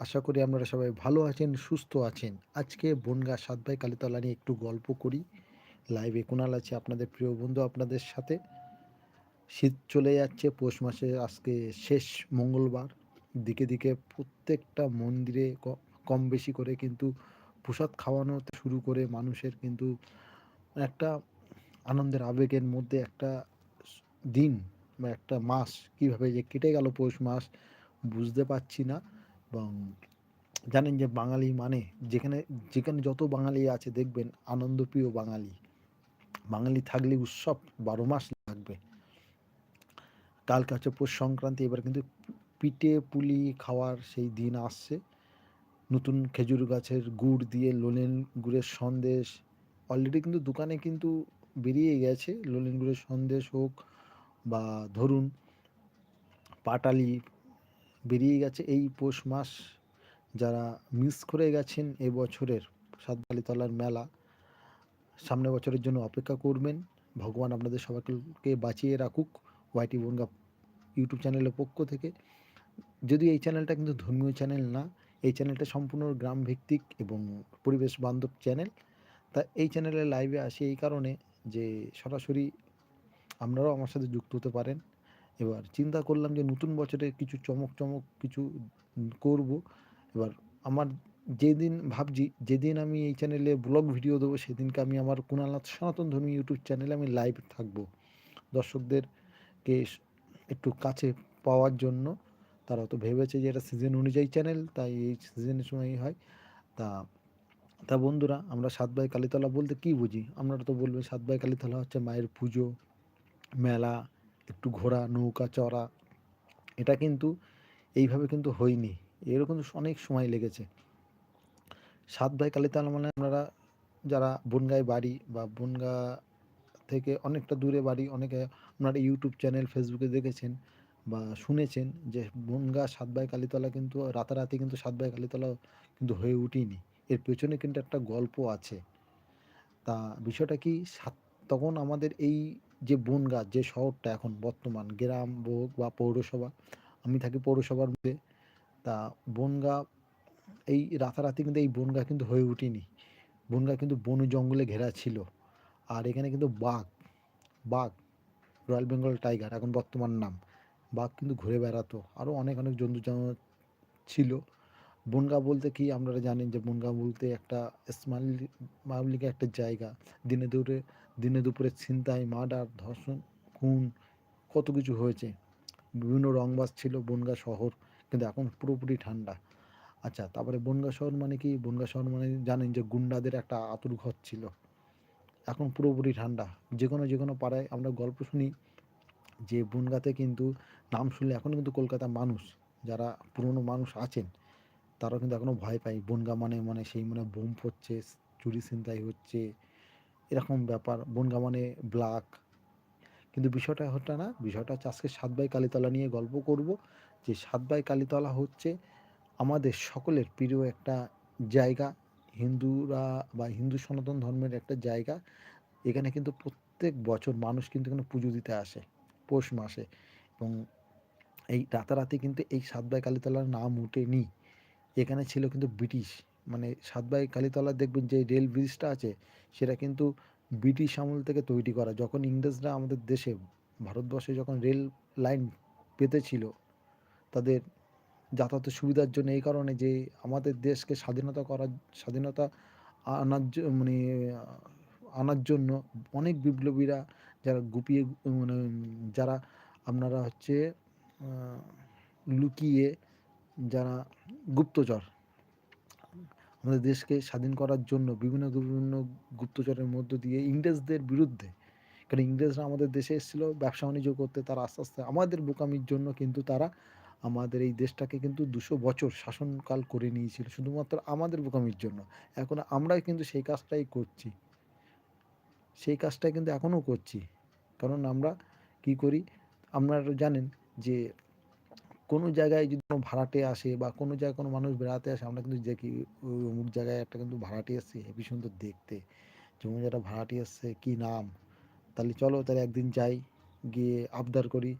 আশা করি আপনারা সবাই ভালো আছেন, সুস্থ আছেন। আজকে বনগাঁ সাত ভাই কালীতলা নিয়ে একটু গল্প করি। লাইভে কুণাল আছে আপনাদের প্রিয় বন্ধু আপনাদের সাথে। শীত চলে যাচ্ছে, পৌষ মাসে আজকে শেষ মঙ্গলবার। দিকে, দিকে প্রত্যেকটা মন্দিরে কম বেশি করে কিন্তু প্রসাদ খাওয়ানো শুরু করে মানুষের কিন্তু একটা আনন্দের আবেগের মধ্যে একটা দিন বা একটা মাস কীভাবে যে কেটে গেল পৌষ মাস বুঝতে পারছি না এবং জানেন যে বাঙালি মানে যেখানে যেখানে যত বাঙালি আছে দেখবেন আনন্দপ্রিয় বাঙালি। বাঙালি থাকলে উৎসব ১২ মাস লাগবে। কালকে হচ্ছে পৌষ সংক্রান্তি, এবার কিন্তু পিঠে, পুলি খাওয়ার সেই দিন আসছে। নতুন খেজুর গাছের গুড় দিয়ে লোলেন গুড়ের সন্দেশ অলরেডি কিন্তু দোকানে কিন্তু বেরিয়ে গেছে লোলেন গুড়ের সন্দেশ হোক বা ধরুন, পাটালি বেরিয়ে গেছে এই পৌষ মাস। যারা মিস করে গেছেন এবছরের সাতকালীতলার মেলা, সামনের বছরের জন্য অপেক্ষা করবেন। ভগবান আপনাদের সবাইকে বাঁচিয়ে রাখুক ওয়াইটি বনগা ইউটিউব চ্যানেলের পক্ষ থেকে। যদি এই চ্যানেলটা কিন্তু ধর্মীয় চ্যানেল না, এই চ্যানেলটা সম্পূর্ণ গ্রাম ভিত্তিক এবং পরিবেশ বান্ধব চ্যানেল। তা এই চ্যানেলে লাইভে আসি এই কারণে যে সরাসরি আপনারাও আমার সাথে যুক্ত হতে পারেন। এবার চিন্তা করলাম যে নতুন বছরে কিছু চমক চমক কিছু করব। এবার আমার যেদিন ভাবছি, যেদিন আমি এই চ্যানেলে ব্লগ ভিডিও দেবো, সেদিনকে আমি আমার কুণালনাথ সনাতন ধর্মী ইউটিউব চ্যানেলে আমি লাইভ থাকব। দর্শকদেরকে একটু কাছে পাওয়ার জন্য। তারা তো ভেবেছে যে এটা সিজন অনুযায়ী চ্যানেল তাই এই সিজনের সময়ই হয়। তা তা বন্ধুরা, আমরা সাত ভাই কালীতলা বলতে কী বুঝি? আমরা তো বলবেন সাত ভাই কালীতলা হচ্ছে মায়ের পুজো, মেলা একটু ঘোরা, নৌকা, চড়া, এটা কিন্তু এইভাবে কিন্তু হয়নি। এরও কিন্তু অনেক সময় লেগেছে। সাত ভাই কালীতলা মানে আপনারা যারা বনগাঁয় বাড়ি বা বনগাঁ থেকে অনেকটা দূরে বাড়ি, অনেকে আপনারা ইউটিউব চ্যানেল, ফেসবুকে দেখেছেন বা শুনেছেন যে বনগাঁ সাত ভাই কালীতলা কিন্তু, রাতারাতি কিন্তু সাত ভাই কালীতলা কিন্তু হয়ে উঠিনি। এর পেছনে কিন্তু একটা গল্প আছে। তা বিষয়টা কি, সাত তখন আমাদের এই যে বনগাঁ যে শহরটা এখন বর্তমান, গ্রাম হোক বা পৌরসভা, আমি থাকি পৌরসভার মধ্যে, তা বনগাঁ এই রাতারাতি কিন্তু এই বনগাঁ কিন্তু হয়ে উঠেনি। বনগাঁ কিন্তু বন জঙ্গলে ঘেরা ছিল। আর এখানে কিন্তু বাঘ বাঘ, রয়্যাল বেঙ্গল টাইগার, এখন বর্তমান নাম। বাঘ কিন্তু ঘুরে বেড়াতো। আরও অনেক অনেক জন্তু জানোয়ার ছিল। বনগাঁ বলতে কি আপনারা জানেন যে বনগাঁ বলতে একটা স্মাইল স্মাইলিকে একটা জায়গা। দিনে দুপুরে দিনে দুপুরে ছিনতাই, মার্ডার, ধর্ষণ, খুন, কত কিছু হয়েছে। বিভিন্ন রংবাজ ছিল বনগাঁ শহর, কিন্তু এখন পুরোপুরি ঠান্ডা। আচ্ছা তারপরে বনগাঁ শহর মানে কি? বনগাঁ শহর মানে জানেন যে গুন্ডাদের একটা আতুর ঘর ছিল। এখন পুরোপুরি ঠান্ডা। যে কোনো যে কোনো পাড়ায় আমরা গল্প শুনি যে বনগাঁতে কিন্তু নাম শুনলে এখনও কিন্তু কলকাতার মানুষ, যারা পুরনো মানুষ আছেন, তারাও কিন্তু এখনও ভয় পায়। বনগাঁ মানে মানে সেই মানে বোম পড়ছে, চুরি, ছিনতাই হচ্ছে এরকম ব্যাপার বনগাঁ ব্লাক কিন্তু বিষয়টা হচ্ছে না, বিষয়টা হচ্ছে আজকে সাত ভাই কালীতলা নিয়ে গল্প করব। যে সাত ভাই কালীতলা হচ্ছে আমাদের সকলের প্রিয় একটা জায়গা। হিন্দুরা বা হিন্দু সনাতন ধর্মের একটা জায়গা। এখানে কিন্তু প্রত্যেক বছর মানুষ কিন্তু এখানে পুজো দিতে আসে, পৌষ মাসে। এবং এই রাতারাতি কিন্তু এই সাত ভাই কালীতলার নাম উঠেনি। এখানে ছিল কিন্তু ব্রিটিশ। মানে সাতবাই কালীতলা দেখবেন যে রেল ব্রিজটা আছে, সেটা কিন্তু ব্রিটিশ আমল থেকে তৈরি করা। যখন ইংরেজরা আমাদের দেশে, ভারতবর্ষে যখন রেল লাইন পেতেছিল, তাদের যাতায়াতের সুবিধার জন্য এই কারণে যে আমাদের দেশকে স্বাধীনতা করার, স্বাধীনতা আনার মানে আনার জন্য অনেক বিপ্লবীরা যারা গুপিয়ে মানে যারা আপনারা হচ্ছে লুকিয়ে যারা গুপ্তচর আমাদের দেশকে স্বাধীন করার জন্য বিভিন্ন বিভিন্ন গুপ্তচরের মধ্য দিয়ে ইংরেজদের বিরুদ্ধে। কারণ ইংরেজরা আমাদের দেশে এসেছিল, ব্যবসা বাণিজ্য করতে, তারা আস্তে আস্তে আমাদের বোকামির জন্য কিন্তু তারা আমাদের এই দেশটাকে কিন্তু দুশো বছর শাসনকাল করে নিয়েছিল, শুধুমাত্র আমাদের বোকামির জন্য। এখন আমরাই কিন্তু সেই কাজটাই করছি। সেই কাজটাই কিন্তু এখনও করছি। কারণ আমরা কি করি? আপনারা জানেন যে কোনো জায়গায় যদি কোনো ভাড়াটে আসে বা কোনো জায়গায় কোনো মানুষ বেড়াতে আসে, আমরা কিন্তু দেখি অমুক জায়গায় একটা কিন্তু ভাড়াটে এসছে, হেবি সুন্দর দেখতে যেমন যারা ভাড়াটে এসছে, কী নাম তাহলে চলো তাহলে একদিন যাই, গিয়ে আবদার করি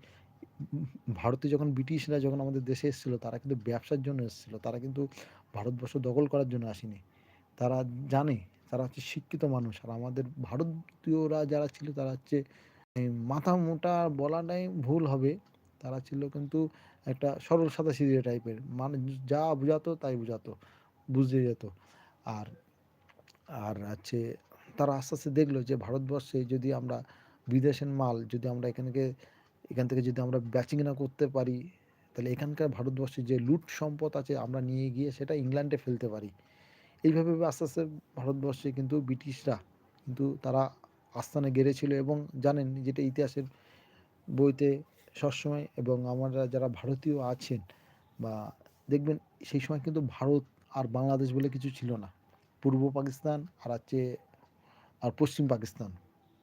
ভারতে যখন ব্রিটিশরা যখন আমাদের দেশে এসেছিল, তারা কিন্তু ব্যবসার জন্য এসেছিল। তারা কিন্তু ভারতবর্ষ দখল করার জন্য আসেনি। তারা জানে, তারা হচ্ছে শিক্ষিত মানুষ। আর আমাদের ভারতীয়রা যারা ছিল, তারা হচ্ছে মাথা মোটা বলাটাই ভুল হবে। তারা ছিল কিন্তু একটা সরল সাদাসিধে টাইপের। মানুষ যা বুঝাতো তাই বুঝাতো। বুঝে যেত। আর আর হচ্ছে তারা আস্তে, আস্তে দেখল যে ভারতবর্ষে যদি আমরা বিদেশের মাল যদি আমরা এখানকে এখান থেকে যদি আমরা বেচা-কেনা করতে পারি, তাহলে এখানকার ভারতবর্ষে যে লুট সম্পদ আছে আমরা নিয়ে গিয়ে সেটা ইংল্যান্ডে ফেলতে পারি। এইভাবে, আস্তে, আস্তে ভারতবর্ষে কিন্তু ব্রিটিশরা কিন্তু তারা আস্তানা গেড়েছিল এবং জানেন যেটা ইতিহাসের বইতে সবসময় এবং আমরা যারা ভারতীয় আছেন বা দেখবেন সেই সময় কিন্তু ভারত আর বাংলাদেশ বলে কিছু ছিল না। পূর্ব পাকিস্তান আর হচ্ছে আর পশ্চিম পাকিস্তান।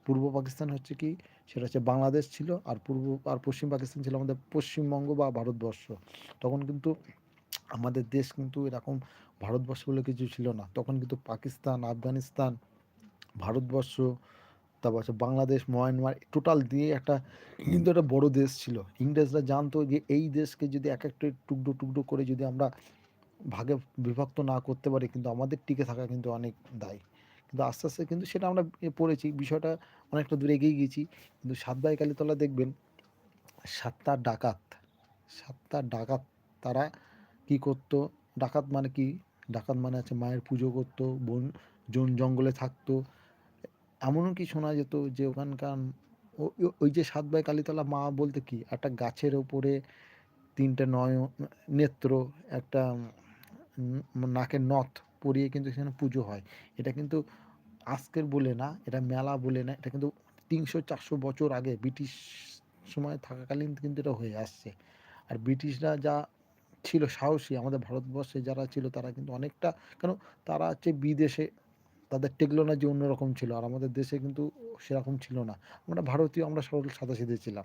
পূর্ব পাকিস্তান হচ্ছে কি সেটা হচ্ছে বাংলাদেশ ছিল আর পূর্ব আর পশ্চিম পাকিস্তান ছিল আমাদের পশ্চিমবঙ্গ বা ভারতবর্ষ। তখন কিন্তু আমাদের দেশ কিন্তু এরকম ভারতবর্ষ বলে কিছু ছিল না। তখন কিন্তু পাকিস্তান, আফগানিস্তান, ভারতবর্ষ, তারপর হচ্ছে বাংলাদেশ, মায়ানমার টোটাল দিয়ে একটা কিন্তু একটা বড় দেশ ছিল। ইংরেজরা জানতো যে এই দেশকে যদি এক একটা টুকরো, টুকরো করে যদি আমরা ভাগে বিভক্ত না করতে পারি কিন্তু আমাদের টিকে থাকা কিন্তু অনেক দায়। কিন্তু আস্তে, আস্তে কিন্তু সেটা আমরা পড়েছি। বিষয়টা অনেকটা দূর এগিয়ে গেছি। কিন্তু সাতভাই কালীতলা দেখবেন সাতটা ডাকাত, ৭ টা ডাকাত তারা কি করতো? ডাকাত মানে কি? ডাকাত মানে আছে মায়ের পুজো করতো, বন জন জঙ্গলে থাকতো। এমনও কি শোনা যেত যে ওখানকার ওই যে সাতভাই কালীতলা মা বলতে কি? একটা গাছের উপরে ৩ টে নয়ন নেত্র, একটা নাকের নথ পরিয়ে কিন্তু সেখানে পুজো হয়। এটা কিন্তু আজকের বলে না, এটা মেলা বলে না। এটা কিন্তু তিনশো চারশো বছর আগে ব্রিটিশ সময় থাকাকালীন কিন্তু এটা হয়ে আসছে। আর ব্রিটিশরা যা ছিল সাহসী আমাদের ভারতবর্ষে যারা ছিল তারা কিন্তু অনেকটা কেন তারা হচ্ছে বিদেশে তাদের টেকনোলজি অন্যরকম ছিল। আর আমাদের দেশে কিন্তু সেরকম ছিল না। আমরা ভারতীয়, আমরা সরল সাদাসিধে ছিলাম।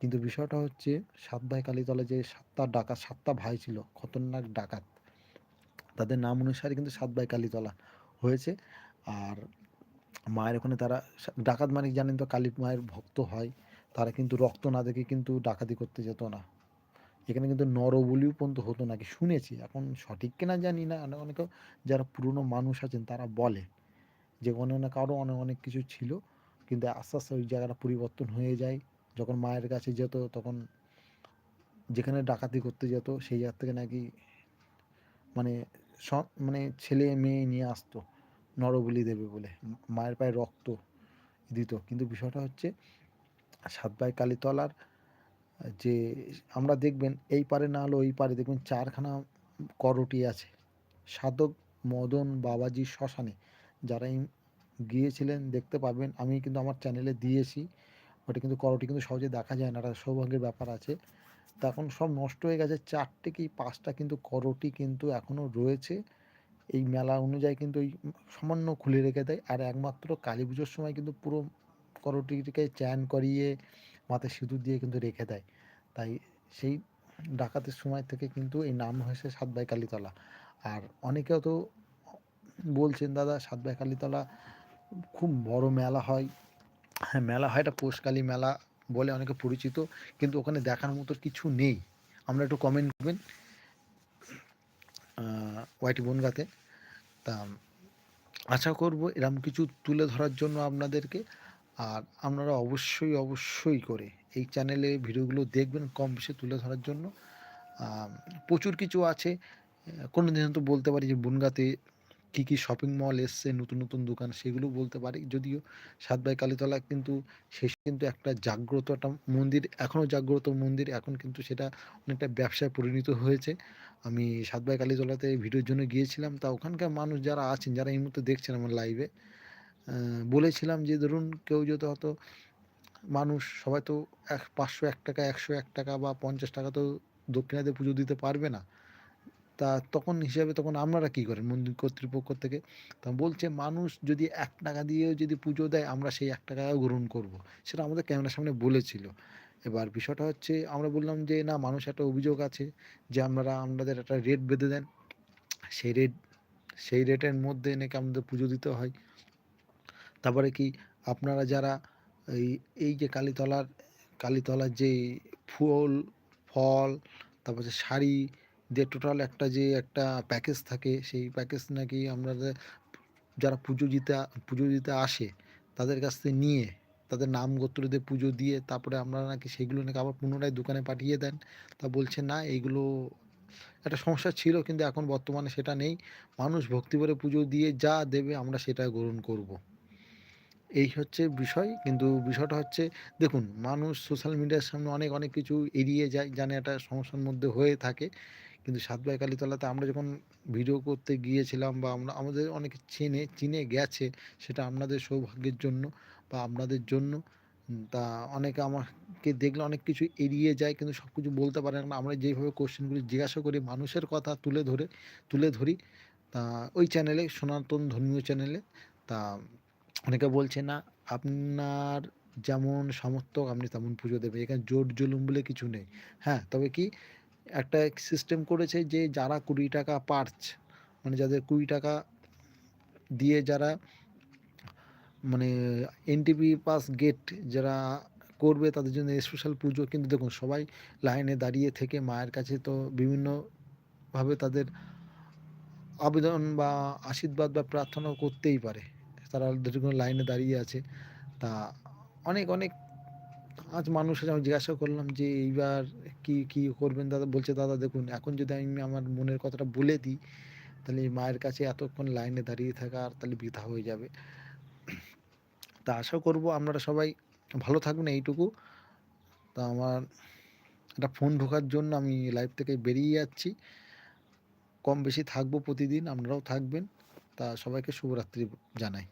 কিন্তু বিষয়টা হচ্ছে সাত ভাই কালীতলায় যে সাতটা ডাকাত, সাতটা ভাই ছিল, খতরনাক ডাকাত। তাদের নাম অনুসারে কিন্তু সাত ভাই কালীতলা হয়েছে। আর মায়ের ওখানে তারা ডাকাত মানে জানেন তো কালী মায়ের ভক্ত হয়। তারা কিন্তু রক্ত না দেখে কিন্তু ডাকাতি করতে যেত না। এখানে কিন্তু নরবলিও পর্যন্ত হতো নাকি শুনেছি। এখন সঠিক কিনা জানি না। অনে অনেকে যারা পুরনো মানুষ আছেন তারা বলে যে অনেক নাকি আরও অনেক, অনেক কিছু ছিল। কিন্তু আস্তে, আস্তে ওই জায়গাটা পরিবর্তন হয়ে যায়। যখন মায়ের কাছে যেত তখন যেখানে ডাকাতি করতে যেত সেই জায়গা থেকে নাকি মানে স মানে ছেলে মেয়ে নিয়ে আসতো নরবলি দেবে বলে। মায়ের পায়ে রক্ত দিত। কিন্তু বিষয়টা হচ্ছে সাতভাই কালীতলার যে আমরা দেখবেন এই পারে না হলেও ওই পারে দেখবেন ৪ খানা করোটি আছে। সাধক মদন বাবাজি শ্মশানে। যারা গিয়েছিলেন দেখতে পাবেন। আমি কিন্তু আমার চ্যানেলে দিয়েছি। ওটা কিন্তু করোটি কিন্তু সহজে দেখা যায় না। একটা সৌভাগ্যের ব্যাপার আছে। তা এখন সব নষ্ট হয়ে গেছে। চারটে কি পাঁচটা কিন্তু করোটি কিন্তু এখনও রয়েছে। এই মেলা অনুযায়ী কিন্তু ওই সামান্য খুলে রেখে দেয়। আর একমাত্র কালীপুজোর সময় কিন্তু পুরো করোটিকে চ্যান করিয়ে মাথায় সিঁদুর দিয়ে কিন্তু রেখে দেয়। তাই সেই ডাকাতের সময় থেকে কিন্তু এই নাম হয়েছে সাতভাই কালীতলা। আর অনেকেও তো বলছেন দাদা সাতভাই কালীতলা খুব বড় মেলা হয়। হ্যাঁ, মেলা হয় এটা পৌষকালী মেলা বলে অনেকে পরিচিত। কিন্তু ওখানে দেখার মতো কিছু নেই। আমরা একটু কমেন্ট করবেন। ওয়াইটি বনগাঁতে। তা আশা করব এরকম কিছু তুলে ধরার জন্য আপনাদেরকে। আর আপনারা অবশ্যই, অবশ্যই করে এই চ্যানেলে ভিডিওগুলো দেখবেন কম বেশি তুলে ধরার জন্য। প্রচুর কিছু আছে। কোনো দিন তো বলতে পারি যে বনগাঁতে কী, কী শপিং মল এসছে নতুন, নতুন দোকান সেগুলোও বলতে পারি। যদিও সাতভাই কালীতলা কিন্তু শেষে কিন্তু একটা জাগ্রত একটা মন্দির এখনও জাগ্রত মন্দির। এখন কিন্তু সেটা অনেকটা ব্যবসায় পরিণত হয়েছে। আমি সাতভাই কালীতলাতে ভিডিওর জন্য গিয়েছিলাম। তা ওখানকার মানুষ যারা আছেন, যারা এই মুহূর্তে দেখছেন আমার লাইভে, বলেছিলাম যে ধরুন কেউ যদি হয়তো মানুষ সবাই তো এক ৳৫০০, ৳১০০, ৳১০০ বা ৳৫০ তো দক্ষিণাতে পুজো দিতে পারবে না। তা তখন হিসাবে তখন আপনারা কী করেন মন্দির কর্তৃপক্ষ থেকে? তা বলছে মানুষ যদি এক টাকা দিয়েও যদি পুজো দেয় আমরা সেই ৳১ গ্রহণ করব। সেটা আমাদের ক্যামেরার সামনে বলেছিল। এবার বিষয়টা হচ্ছে আমরা বললাম যে না মানুষ একটা অভিযোগ আছে যে আপনারা আপনাদের একটা রেট বেঁধে দেন। সেই রেট সেই রেটের মধ্যে নাকি আমাদের পুজো দিতে হয়। তারপরে কি আপনারা যারা এই, এই যে কালীতলার কালীতলার যে ফুল, ফল, তারপর যে শাড়ি দিয়ে টোটাল একটা যে একটা প্যাকেজ থাকে সেই প্যাকেজ নাকি আমাদের যারা পুজো দিতে পুজো দিতে আসে তাদের কাছ থেকে নিয়ে তাদের নাম গোত্র দিয়ে পুজো দিয়ে তারপরে আপনারা নাকি সেগুলো নাকি আবার পুনরায় দোকানে পাঠিয়ে দেন তা বলছে না এইগুলো একটা সমস্যা ছিল কিন্তু এখন বর্তমানে সেটা নেই মানুষ ভক্তি ভরে পুজো দিয়ে যা দেবে আমরা সেটা গ্রহণ করব। এই হচ্ছে বিষয়। কিন্তু বিষয়টা হচ্ছে, দেখুন, মানুষ সোশ্যাল মিডিয়ার সামনে অনেক অনেক কিছু এড়িয়ে যায়, জানে একটা সমস্যার মধ্যে হয়ে থাকে। কিন্তু সাতবাই কালীতলাতে আমরা যখন ভিডিও করতে গিয়েছিলাম বা আমরা, আমাদের অনেকে চেনে, চিনে গেছে, সেটা আপনাদের সৌভাগ্যের জন্য বা আপনাদের জন্য। তা অনেকে আমাকে দেখলে অনেক কিছু এড়িয়ে যায়, কিন্তু সব কিছু বলতে পারে না। আমরা যেইভাবে কোশ্চেনগুলি জিজ্ঞাসা করি, মানুষের কথা তুলে ধরে, তুলে ধরি, তা ওই চ্যানেলে সনাতন ধর্মীয় চ্যানেলে তা অনেকে বলছে, না, আপনার যেমন সামর্থ্য আপনি তেমন পুজো দেবে এখানে জোর জুলুম বলে কিছু নেই। হ্যাঁ তবে কি একটা সিস্টেম করেছে যে যারা কুড়ি টাকা পার্চ মানে যাদের কুড়ি টাকা দিয়ে যারা মানে এনটিপি পাস গেট যারা করবে, তাদের জন্য স্পেশাল পুজো। কিন্তু দেখুন, সবাই লাইনে দাঁড়িয়ে থেকে মায়ের কাছে তো বিভিন্নভাবে তাদের আবেদন বা আশীর্বাদ বা প্রার্থনা করতেই পারে। তারা দীর্ঘ লাইনে দাঁড়িয়ে আছে। তা অনেক অনেক আজ মানুষ আমি জিজ্ঞাসা করলাম যে এইবার কি কি করবেন দাদা? বলছে, দাদা, দেখুন, এখন যদি আমি আমার মনের কথাটা বলে দিই, তাহলে মায়ের কাছে এতক্ষণ লাইনে দাঁড়িয়ে থাকা আর তাহলে বৃথা হয়ে যাবে। তা আশা করব আপনারা সবাই ভালো থাকবেন এইটুকু। তা আমার একটা ফোন ঢোকার জন্য আমি লাইভ থেকে বেরিয়ে যাচ্ছি। কম বেশি থাকব প্রতিদিন, আপনারাও থাকবেন। তা সবাইকে শুভরাত্রি জানাই।